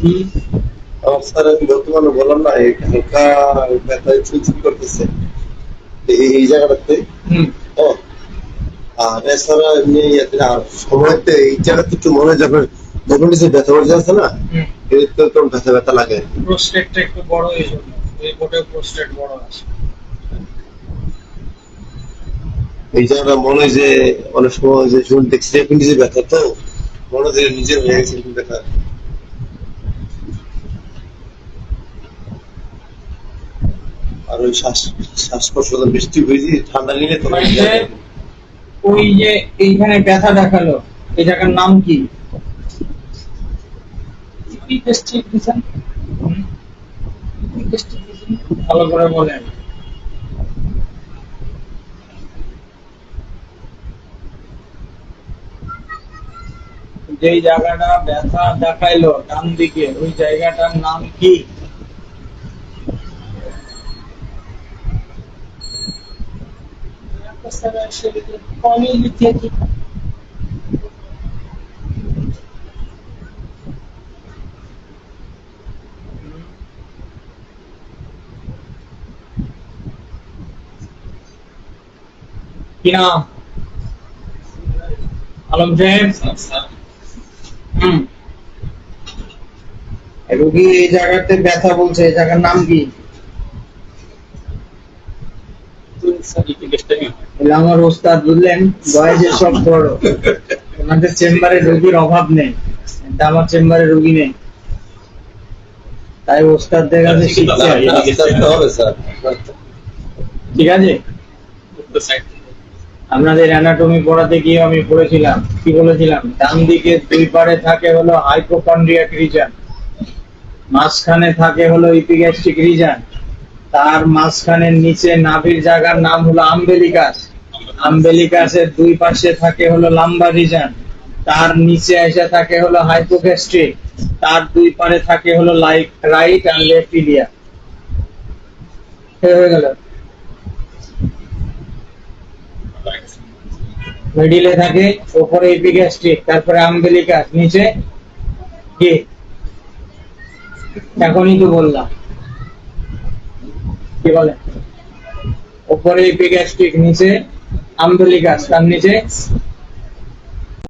আমার স্যার আমি বর্তমানে বললাম না হালকা চুলচুল করতেছে। এই জায়গাটাতে? আর এছাড়া এমনি না সময়তে এই জায়গাতে একটু মনে হয় যখন যখন যে ব্যথা আছে না তো ব্যথা ব্যথা লাগে। প্রোস্টেটটা একটু বড় এই জন্য এই বোটে প্রোস্টেট বড় আছে। এই জায়গাটা মনে হয় যে অনেক সময় যে চুল দেখছি ব্যথা তো মনে হয় যে নিজের হয়ে গেছে ব্যথা। ওই শ্বাস শ্বাসকষ্ট বৃষ্টি হয়েছে ঠান্ডা নিলে ওই যে এইখানে ব্যথা দেখাল এই জায়গার নাম কি? ভালো করে বলেন। যেই জায়গাটা ব্যথা দেখাইলো ডান দিকে ওই জায়গাটার নাম কি? কি নাম? রুগী এই জায়গাতে ব্যথা বলছে এই জায়গার নাম কি বলে আমার ওস্তাদ বুঝলেন বয়সে সব বড়। ওনাদের চেম্বারে রোগীর অভাব নেই আমার চেম্বারে রোগী নেই। তাই ওস্তাদদের কাছে শিখতে স্যার। ঠিক আছে? আপনাদের অ্যানাটমি পড়াতে গিয়ে আমি পড়েছিলাম। কি বলেছিলাম? ডান দিকে দুই পারে থাকে হলো হাইপোকন্ড্রিয়াক রিজন মাঝখানে থাকে হলো ইপিগ্যাস্ট্রিক রিজন তার মাঝখানের নিচে নাভির জায়গার নাম হলো আম্বেলিকাস। আম্বেলিকাসের দুই পাশে থাকে হলো লাম্বার রিজন। তার নিচে এসে থাকে হলো হাইপোগ্যাস্ট্রিক। তার দুই পারে থাকে হলো লাইক রাইট আর লেফট ইলিয়া। হয়ে গেল। মিডিলে থাকে উপরে এপিগ্যাস্ট্রিক, তারপরে আম্বেলিকাস, নিচে এখনই তো বললাম। কি বলে? উপরে এপিগ্যাস্ট্রিক নিচে আম্বেলিকাস তার নিচে